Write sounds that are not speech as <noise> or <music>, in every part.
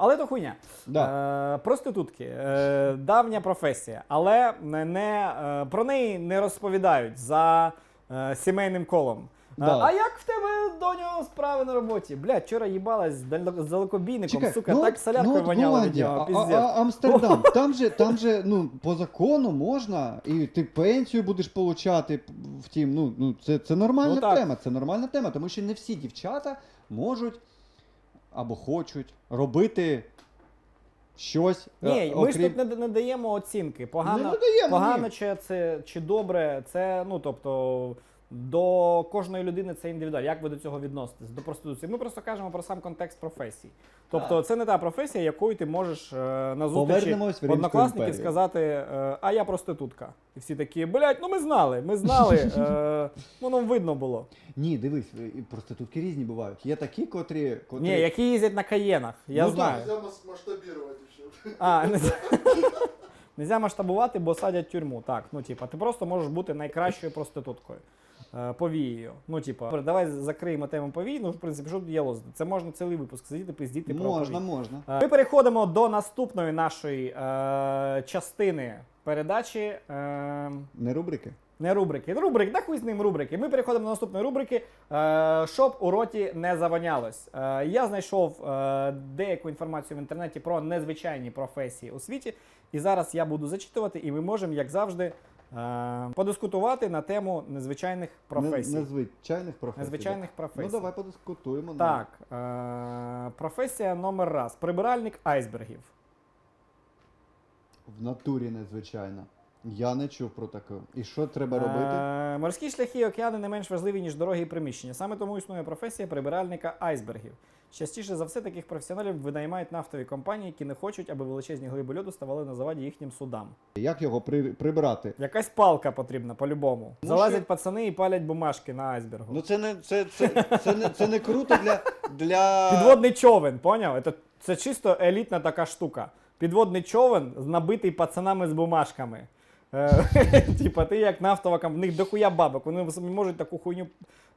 Але то хуйня. Да. Е, проститутки, е, давня професія, але не, не, е, про неї не розповідають за е, сімейним колом. Е, Да. А як в тебе доню справи на роботі? Блядь, вчора їбалась з дал- з далекобійником, сука, ну так соляркою ну от воняло від нього, піздець. а, а Амстердам, <laughs> там же, там же, ну, по закону можна, і ти пенсію будеш получати. Втім, ну, ну це, це нормальна Ну, тема. Це нормальна тема, тому що не всі дівчата можуть або хочуть робити щось. Ні, е, ми ж тут не, не даємо оцінки. Погано, Не надаємо, погано ні. чи це чи добре, це ну тобто. До кожної людини це індивідуально. Як ви до цього відноситесь? До проституції? Ми просто кажемо про сам контекст професії. Тобто, це не та професія, якою ти можеш е, на зустрічі однокласників сказати, е, а я проститутка. І всі такі, блядь, ну ми знали, ми знали. Е, воно видно було. Ні, дивись, і проститутки різні бувають. Є такі, котрі. котрі... Ні, які їздять на каєнах, я Ну, знаю. Нельзя мас- масштабировать. А, не Нельзя масштабувати, бо садять тюрму. Так, ну типа, ти просто можеш бути найкращою проституткою. Е, Повією. Ну, типа, давай закриємо тему повій. Ну, в принципі, що тут є лозити? Це можна цілий випуск сидіти, пиздіти про Можна, повій. можна. Е, Ми переходимо до наступної нашої е, частини передачі. Е, Не рубрики. не рубрики. Рубрики, да хуй з ним рубрики. Ми переходимо до наступної рубрики, е, щоб у роті не завонялось. Е, я знайшов е, деяку інформацію в інтернеті про незвичайні професії у світі. І зараз я буду зачитувати, і ми можемо, як завжди, подискутувати на тему незвичайних професій. Не- Незвичайних професій. Незвичайних професій. Ну давай подискутуємо. ну. Так, е, професія номер раз. Прибиральник айсбергів. В натурі незвичайно. Я не чув про таке. І що треба робити? Е, Морські шляхи і океани не менш важливі, ніж дороги і приміщення. Саме тому існує професія прибиральника айсбергів. Частіше за все, таких професіоналів винаймають нафтові компанії, які не хочуть, аби величезні глиби льоду ставали на заваді їхнім судам. Як його при, прибрати? Якась палка потрібна по-любому. Ну, Залазять пацани і палять бумажки на айсбергу. Ну це не це, це, це, не, це не круто для. для... Підводний човен, поняв? Це, це чисто елітна така штука. Підводний човен набитий пацанами з бумажками. Е, <laughs> Типа, ти як нафтова компанія, в них дохуя бабок, вони собі можуть таку хуйню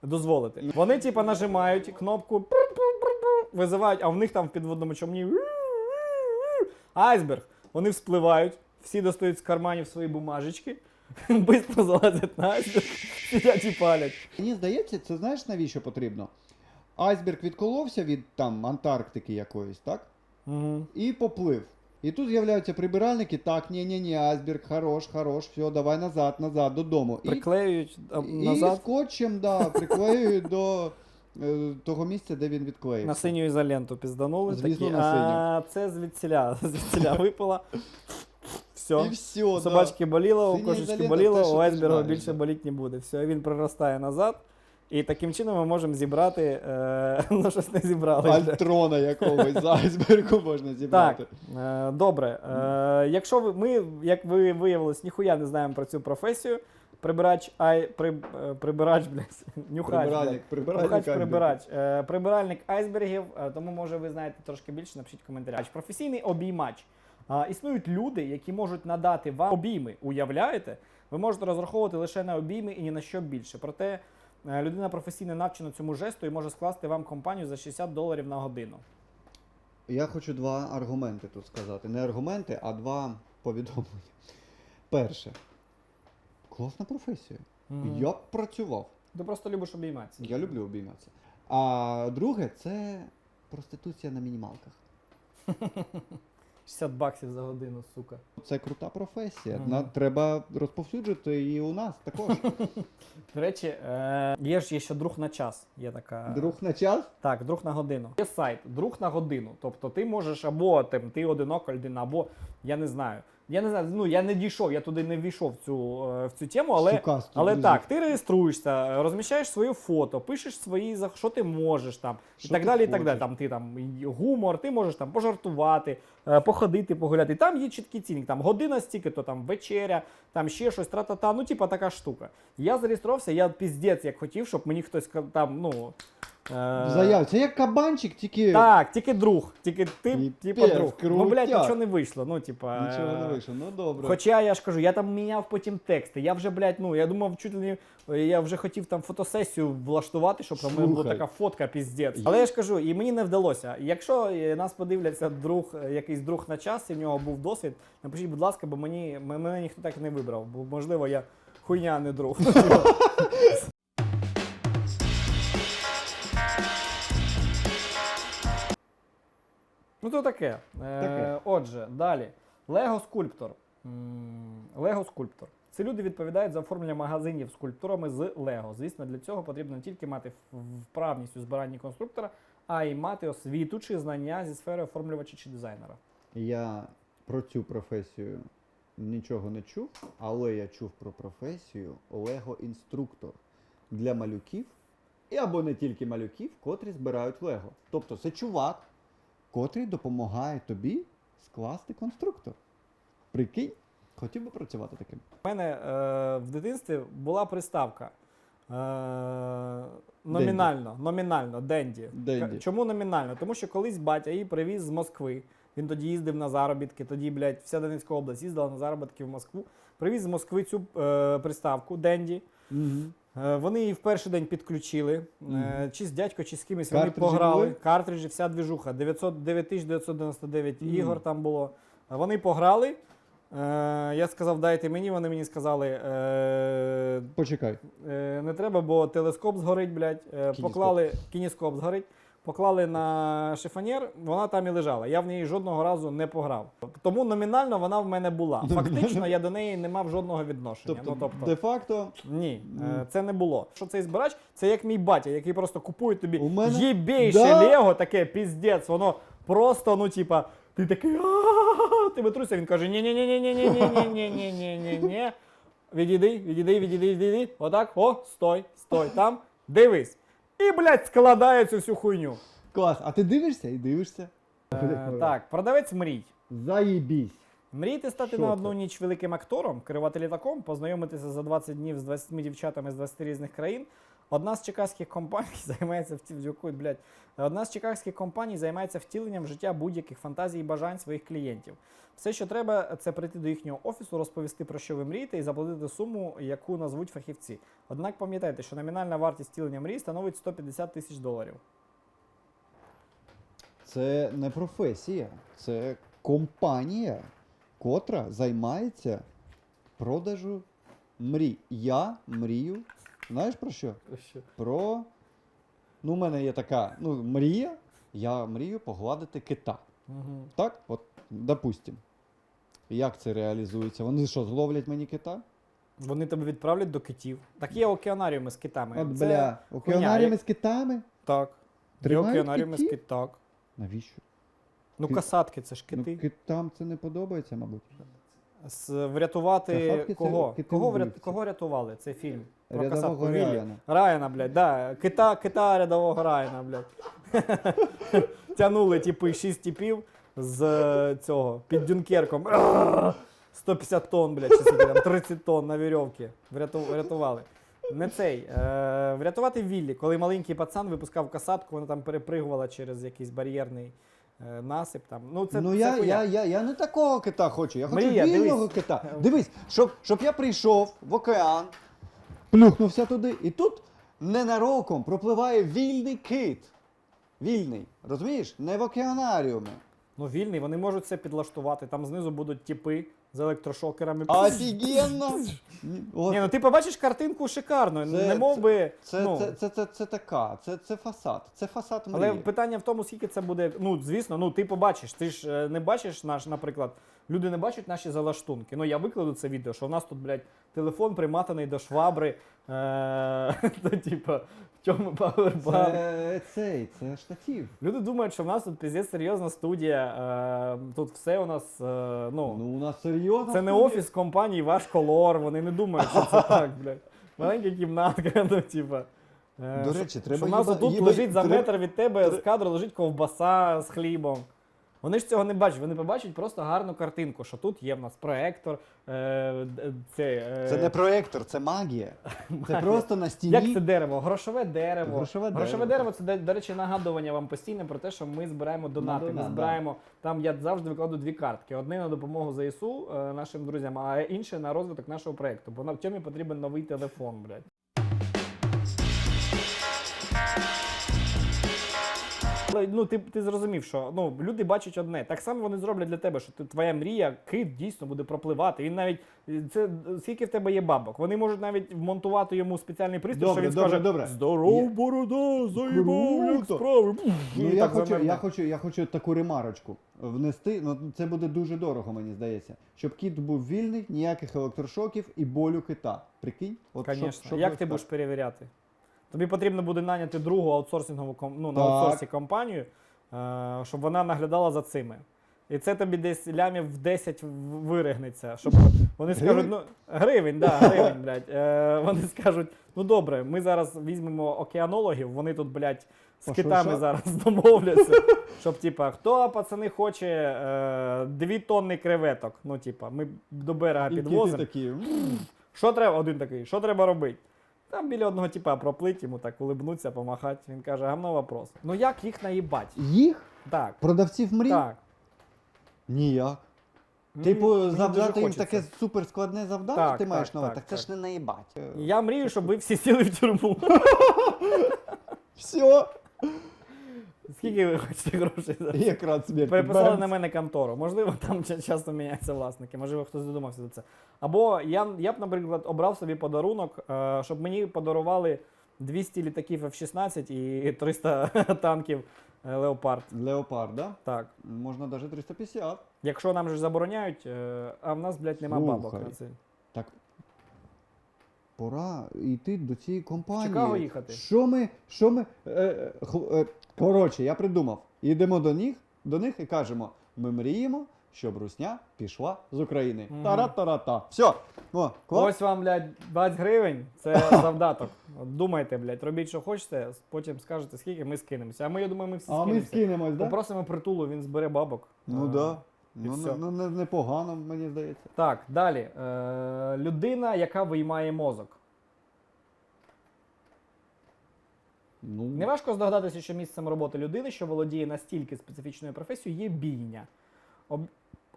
дозволити. Вони, типа, нажимають кнопку, визивають, а в них там в підводному човні айсберг. Вони вспливають, всі достають з карманів свої бумажечки, <laughs> швидко залазять на айсберг, сидять і палять. Мені здається, це знаєш навіщо потрібно? Айсберг відколовся від там Антарктики якоїсь, так? Угу. І поплив. І тут з'являються прибиральники, так, ні, ні, ні, айсберг, хорош, хорош, все, давай назад, назад, додому. Приклеюють і назад. скотчем, да, <laughs> приклеюють до е, того місця, де він відклеївся. На синю ізоленту пізданули. Звісно, такі, на а це звідсіля. <laughs> Звідсіля <laughs> випала. Все. І все, У собачки боліло, у Синя кошечки ізолента боліло, те, що у ти айсберга знаєш, більше да. боліти не буде. Все, він приростає назад. І таким чином ми можемо зібрати, е, <laughs> ну щось не зібрали. вже. Альтрона якогось з айсбергу можна Так, зібрати. е, добре. Е, якщо ви, ми, як ви виявилось, ніхуя не знаємо про цю професію. Прибирач, ай, при, е, прибирач, блядь, <laughs> нюхач. блядь. Прибиральник, прибиральник. Нюхач, прибирач. Е, прибиральник айсбергів, е, тому може ви знаєте трошки більше, напишіть в коментарях. Професійний обіймач. А, існують люди, які можуть надати вам обійми. Уявляєте? Ви можете розраховувати лише на обійми і ні на що більше. Проте людина професійно навчена цьому жесту і може скласти вам компанію за 60 доларів на годину. Я хочу два аргументи тут сказати. Не аргументи, а два повідомлення. Перше. Класна професія. Мгм. Я б працював. Ти просто любиш обійматися. Я люблю обійматися. А друге, це проституція на мінімалках. <laughs> 60 баксів за годину, сука. Це крута професія. Ага. На, треба розповсюджувати і у нас також. До речі, е, є ж є ще друг на час. Є така. Друг на час. Так, друг на годину. Є сайт, друг на годину. Тобто ти можеш або тим, ти одинока людина, або я не знаю. Я не знаю, ну я не дійшов, я туди не війшов в цю, е, в цю тему, але, Сукасті, але друзі. так, ти реєструєшся, розміщаєш своє фото, пишеш свої, що ти можеш там, і так далі. і так далі. Там ти там гумор, ти можеш там пожартувати, е, походити, погуляти. Там є чіткий цінник, там година стільки, то там вечеря, там ще щось, тра-та-та, ну типа така штука. Я зареєструвався, я піздець як хотів, щоб мені хтось там, ну. Е, Заяв. Це як кабанчик, тільки Так, тільки друг. Тільки ти, І типа друг. Ну, блядь, крутяк. нічого не вийшло. Ну, типа. нічого не е, вийшло. Ну добре. Хоча я ж кажу, я там міняв потім тексти. Я вже, блядь, ну я думав, чуть ли не я вже хотів там фотосесію влаштувати, щоб мене була така фотка піздець. Але я ж кажу, і мені не вдалося. Якщо е, нас подивляться друг, е, якийсь друг на час, і в нього був досвід, напишіть, будь ласка, бо мені мене ніхто так не вибрав. Бо можливо я хуйня, а не друг. <laughs> Ну, то таке. Е, Отже, далі. Лего скульптор. Лего скульптор. Це люди відповідають за оформлення магазинів скульптурами з Лего. Звісно, для цього потрібно не тільки мати вправність у збиранні конструктора, а й мати освіту чи знання зі сфери оформлювача чи дизайнера. Я про цю професію нічого не чув, але я чув про професію Лего-інструктор для малюків, і або не тільки малюків, котрі збирають Лего. Тобто це чувак, котрий допомагає тобі скласти конструктор. Прикинь, хотів би працювати таким. У мене е, в дитинстві була приставка. Е, номінально, номінально, Денді. Денді. Чому номінально? Тому що колись батя її привіз з Москви. Він тоді їздив на заробітки, тоді, блядь, вся Донецька область їздила на заробітки в Москву. Привіз з Москви цю е, приставку Денді. Угу. Е, Вони її в перший день підключили. Е, Чи з дядько, чи з кимось вони Картриджі пограли. були? Картриджі, вся двіжуха. 900, 9999 Мгм. ігор там було. Е, Вони пограли. Я сказав, дайте мені. Вони мені сказали, е, Почекай. е, не треба, бо телескоп згорить, блядь. Кініскоп. поклали, кініскоп згорить. Поклали на шифонєр, вона там і лежала. Я в неї жодного разу не пограв. Тому номінально вона в мене була. <laughs> Фактично, я до неї не мав жодного відношення. Тобто, ну, тобто де-факто, ні, Ну. е, це не було. Що цей збирач? Це як мій батя, який просто купує тобі У мене- єбейше Да. Лего, таке піздець, воно просто, ну, типа, ти такий, ти витруся, він каже: ні ні ні ні ні ні ні ні ні ні ні ні Відійди, відійди, відійди, відійди. Отак, о, стой, стой, там, дивись. І, блядь, складає цю всю хуйню. клас. А ти дивишся і дивишся? Е, так, продавець мрій. Заєбісь. Мрійте стати Що на це? одну ніч великим актором, керувати літаком, познайомитися за 20 днів з 20 дівчатами з 20 різних країн. Одна з чекаських <laughs> компаній займається втіленням, блядь. Одна з чекаських компаній займається втіленням в життя будь-яких фантазій і бажань своїх клієнтів. Все, що треба, це прийти до їхнього офісу, розповісти про що ви мрієте і заплатити суму, яку назвуть фахівці. Однак пам'ятайте, що номінальна вартість втілення мрій становить 150 тисяч доларів. Це не професія, це компанія, котра займається продажу мрій. Я мрію. Знаєш про що? Про. Ну, у мене є така ну, мрія. Я мрію погладити кита. Угу. Так? От, допустим. Як це реалізується? Вони що, зловлять мені кита? Вони тебе відправлять до китів. Так є океанаріуми з китами. От, Це- бля, океанаріями з китами? Так. Є Тримають океанаріуми з китів? кит, так. Навіщо? Ну, Ки- касатки, це ж Ну, кити. китам це не подобається, мабуть. Врятувати це кого? кити Кого, врят... кого рятували? Цей фільм. Про Рядового касатку. Райана. Райана, блядь, да. Кита, кита рядового Райана, блядь. <laughs> Тянули типи 6 типів з е, цього під Дюнкерком. <laughs> Арррр! 150 тонн, блядь, чи там 30 тонн на вірьовці. Вряту... Врятували. Не цей. Е... Врятувати Віллі, коли маленький пацан випускав касатку, вона там перепригувала через якийсь бар'єрний насип. Там. Ну, це, ну це я, хуйня. я, я, я не такого кита хочу, я хочу Мрія, вільного дивись. кита. Дивись, щоб, щоб я прийшов в океан, плюхнувся туди, і тут ненароком пропливає вільний кит. Вільний. Розумієш? Не в океанаріумі. Ну, вільний, вони можуть це підлаштувати. Там знизу будуть тіпи з електрошокерами. Офігенно! Ні, ну ти побачиш картинку шикарно, Це- не мов би. це, ну, це, це, це, це така, це, це фасад. Це фасад мрії. але питання в тому, скільки це буде. Ну, звісно, ну ти побачиш. Ти ж е, не бачиш наш, наприклад, люди не бачать наші залаштунки. Ну я викладу це відео, що в нас тут, блядь, телефон приматаний до швабри. Е, <laughs> то, типа, в чому павербанк. Це цей, це штатів. Люди думають, що в нас тут піздець серйозна студія. Е, тут все у нас. Е, ну, Ну, у нас серйозно. Це не офіс компанії ваш колор, вони не думають, що це <laughs> так, блядь. Маленька кімнатка, <laughs> ну, типа. До речі, треба в нас тут лежить за метр від тебе з кадру лежить ковбаса з хлібом. Вони ж цього не бачать, вони побачать просто гарну картинку, що тут є в нас проектор. Е, це, е, Це не проєктор, це магія. <laughs> Це просто на стіні. Як це дерево? Грошове дерево. Грошове Грошове дерево. дерево це, до, речі, нагадування вам постійно про те, що ми збираємо донати. донат, ми да. збираємо там. Я завжди викладу дві картки: одне на допомогу ЗСУ е, нашим друзям, а інше на розвиток нашого проекту. Бо на в цьому потрібен новий телефон, блядь. Але ну ти, ти зрозумів, що ну люди бачать одне. Так само вони зроблять для тебе, що ти, твоя мрія, кит дійсно буде пропливати. Він навіть це скільки в тебе є бабок. Вони можуть навіть вмонтувати йому спеціальний пристрій, Добре, що він добре, скаже: добре. Здоров, борода, заїбав, як справи. Ну, я, так хочу, я, хочу, я хочу таку ремарочку внести. Ну, це буде дуже дорого, мені здається. Щоб кіт був вільний, ніяких електрошоків і болю кита. Прикинь? От щоб- щоб Як ти так. будеш перевіряти? Тобі потрібно буде наняти другу аутсорсингову ну, на аутсорсі компанію, е, щоб вона наглядала за цими. І це тобі десь лямів в 10 в- виригнеться. Щоб вони скажуть, ну гривень, да, гривень, блядь. Е, вони скажуть, ну добре, ми зараз візьмемо океанологів, вони тут, блядь, з китами зараз <laughs> домовляться. Щоб, типа, хто пацани хоче е, 2 тонни креветок. Ну, типа, ми до берега підвозимо. Що треба? Один такий, що треба робити? Там біля одного типа проплить, йому так улибнуться, помахати. Він каже, гамно вопрос. Ну як їх наїбать? Їх? Так, Продавців мрій? так. Ніяк. Типу, мені дуже завдати їм хочеться. таке суперскладне завдання, Так, ти так, маєш на увазі? так, Так, це ж не наїбать. Я мрію, щоб ви всі сіли в тюрму. <laughs> Все. Скільки ви хочете грошей за це? Якраз смерть. Переписали на мене контору. Можливо, там ча- часто міняються власники, можливо, хтось додумався до це. Або я, я б, наприклад, обрав собі подарунок, е, щоб мені подарували 200 літаків F-16 і 300 <laughs> танків е, Леопард. Леопард, да? Так. Можна навіть 350. Якщо нам же забороняють, е, а в нас, блядь, нема бабок Слухай. на це. Так. Пора йти до цієї компанії. Чикаго їхати. Що ми. Що ми. Е, е, е, коротше, я придумав. Йдемо до них, до них і кажемо: ми мріємо, щоб русня пішла з України. Мгм. Тара-тара-та. Все. О, клас. Ось вам, блядь, 20 гривень, це <laughs> завдаток. От Думайте, блядь, робіть, що хочете, потім скажете, скільки ми скинемося. А ми, я думаю, ми всі А ми скинемося. скинемось, да? Попросимо притулу, він збере бабок. Ну Е, да. Ну, всьо. ну, не- непогано, мені здається. Так, далі. Е, людина, яка виймає мозок. Ну, Неважко здогадатися, що місцем роботи людини, що володіє настільки специфічною професією, є бійня. Об-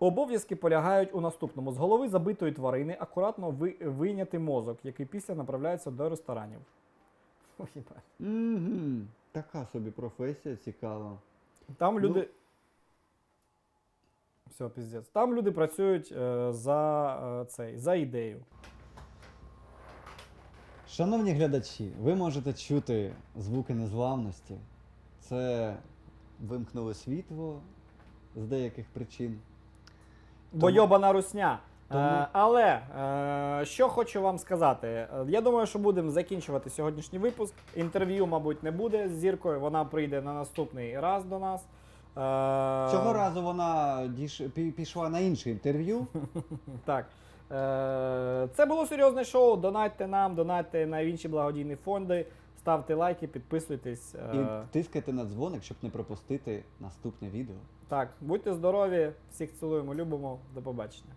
Обов'язки полягають у наступному: з голови забитої тварини акуратно ви- вийняти мозок, який після направляється до ресторанів. Ой, їбать. Така собі професія цікава. Там Ну. люди. Все, піздець. Там люди працюють е, за, е, цей, за ідею. Шановні глядачі, ви можете чути звуки незламності. Це вимкнули світло з деяких причин. Бо йобана русня. Тому- Е, але е, що хочу вам сказати, Е, я думаю, що будемо закінчувати сьогоднішній випуск. Інтерв'ю, мабуть, не буде з зіркою. Вона прийде на наступний раз до нас. Е, Цього разу вона діш... пі- пішла на інше інтерв'ю. <laughs> Так. Е, це було серйозне шоу. Донатьте нам, донатьте на інші благодійні фонди, ставте лайки, підписуйтесь. Е, І тискайте на дзвоник, щоб не пропустити наступне відео. Так, будьте здорові, всіх цілуємо, любимо. До побачення.